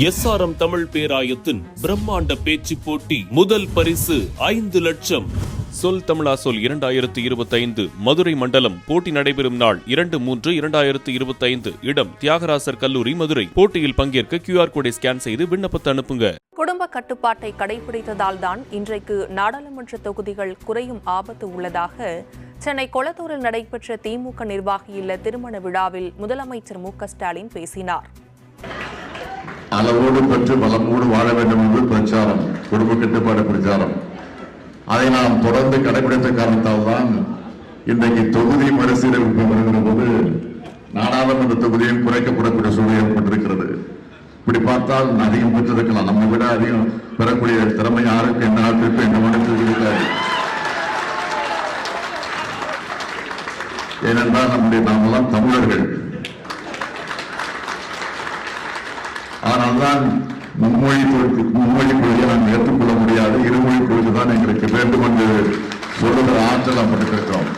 SRM Tamil பேராயத்தின் பிரம்மாண்ட பேச்சு போட்டி முதல் பரிசு ஐந்து லட்சம். சொல் தமிழா சொல் இரண்டாயிரத்து இருபத்தைந்து மதுரை மண்டலம் போட்டி நடைபெறும் நாள் இரண்டு மூன்று இரண்டாயிரத்து இருபத்தைந்து. இடம் தியாகராசர் கல்லூரி மதுரை. போட்டியில் பங்கேற்க கியூஆர் கோடை ஸ்கேன் செய்து விண்ணப்பத்தை அனுப்புங்க. குடும்ப கட்டுப்பாட்டை கடைபிடித்ததால் தான் இன்றைக்கு நாடாளுமன்ற தொகுதிகள் குறையும் ஆபத்து உள்ளதாக சென்னை கொளத்தூரில் நடைபெற்ற திமுக நிர்வாகி இல்ல திருமண விழாவில் முதலமைச்சர் மு க ஸ்டாலின் பேசினார். அளவோடு பெற்று பலமோடு வாழ வேண்டும் என்பது பிரச்சாரம் குடும்ப கட்டுப்பாடு பிரச்சாரம். அதை நாம் தொடர்ந்து கடைபிடித்த காரணத்தால் தான் இன்றைக்கு தொகுதி மறுசீரமைப்பு வருகிற போது நாடாளுமன்ற தொகுதியும் குறைக்கப்படக்கூடிய சூழல் ஏற்பட்டிருக்கிறது. இப்படி பார்த்தால் அதிகம் பெற்றிருக்கலாம். நம்ம விட அதிகம் பெறக்கூடிய திறமை யாருக்கு எந்த நாட்டிற்கும் எந்த மாநிலத்திற்கும் இருக்காது ஏனென்றால் நம்முடைய நாமெல்லாம் தமிழர்கள். ஆனால்தான் மும்மொழி கொள்கை மும்மொழி கொள்கையை நாம் ஏற்றுக்கொள்ள முடியாது. இருமொழி கொள்கை தான் எங்களுக்கு வேண்டும் என்று சொல்லுகிற ஆற்றல் நாம் பெற்றிருக்கிறோம்